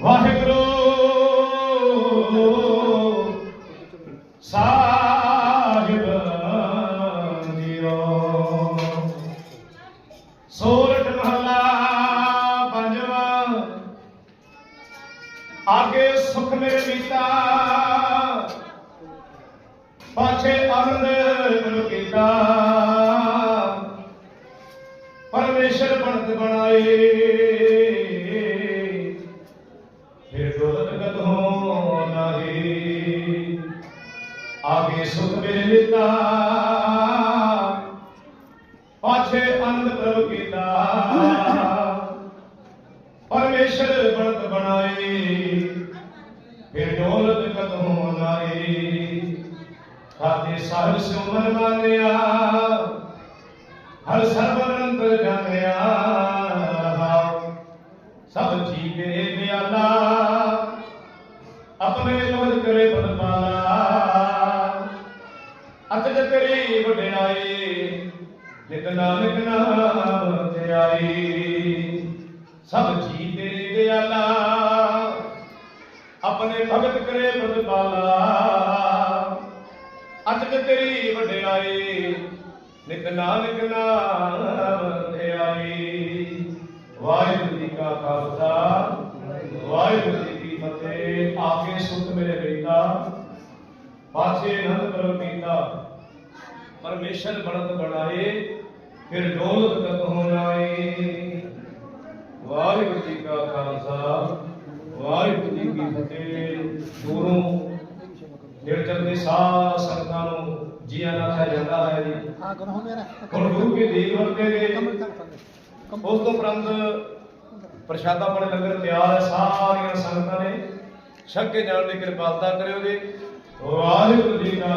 ਵਾਹਿਗੁਰੂ ਸਾਹਿਬ JIO. ਸੋਰਠ ਮਹਲਾ ਪੰਜਵਾਂ। ਆਗੇ ਸੁਖ ਮੇਰੇ ਮੀਤਾ ਪਾਛੇ ਆਨੰਦ ਸੁਖ ਪਾਛੇ ਆਨੰਦ ਪ੍ਰਭ ਕੀਤਾ। ਪਰਮੇਸ਼ਰ ਬਣਤ ਬਣਾਏ। ਫਿਰ ਡੋਲਤ ਕਦੋਂ ਨਾਹੀ ਖਾਤੇ ਸਾਹਿਬ ਸਿਉ ਮਾਨਿਆ ਹਰ ਸਰਬ ਅਨੰਤ ਜਾਣਿਆ। ਸਭ ਜੀ ਮੇਰੇ ਦਿਆਲਾ ਆਪਣੇ ਮਗਰ ਕਰੇ ਬਦਮਾਲਾ ਅਤਜ ਤੇਰੀ ਵਡਿਆਈ ਨਿਤ ਨਾਨਕ ਨਾਮ ਧਿਆਈ। ਸਭ ਜੀ ਤੇਰੇ ਦਿਆਲਾ, ਆਪਣੇ ਭਗਤ ਕਰੇ ਬਦਮਾਲਾ ਅਤਜ ਤੇਰੀ ਵਡਿਆਈ, ਨਿਤ ਨਾਨਕ ਨਾਮ ਧਿਆਈ। ਵਾਹਿਗੁਰੂ ਜੀ ਕਾ ਖਾਲਸਾ, ਵਾਹਿਗੁਰੂ ਜੀ ਕੀ ਫਤਿਹ। ਆਕੇ ਸੁਖ ਮੇਰੇ ਬੇਟਾ। ਪਾਛੇ ਅਨੰਦ ਪ੍ਰਭ ਕੀਤਾ ਪਰਮੇਸ਼ਰ ਬਣਤ ਬਣਾਏ। ਫਿਰ ਦੌਲਤ ਕਬਹੋਂ ਨਾਏ ਵਾਹਿਗੁਰੂ ਜੀ ਕਾ ਖਾਲਸਾ ਵਾਹਿਗੁਰੂ ਜੀ ਕੀ ਫਤਿਹ। ਦੂਰੋਂ ਨਿਰਜਲ ਦੇ ਸਾਹ ਸੰਤਾਂ ਨੂੰ ਜੀ ਆਨਾ ਹੈ ਜਾਂਦਾ ਹੈ ਜੀ। ਹਾਂ ਗੁਰੂ ਮੇਰਾ। ਗੁਰੂ ਕੇ ਦੇਵ ਵਰਤੇ ਦੇ ਉਸ ਤੋਂ ਪ੍ਰੰਤ ਪ੍ਰਸ਼ਾਦਾ ਪਾਣੀ ਲੰਗਰ ਤਿਆਰ ਹੈ ਸਾਰੀਆਂ ਸੰਗਤਾਂ ਨੇ। ਛੱਕ ਜਾਣ ਦੀ ਕਿਰਪਾਲਤਾ ਕਰਿਓ ਜੀ। ਵਾਹਿਗੁਰੂ ਜੀ ਕਾ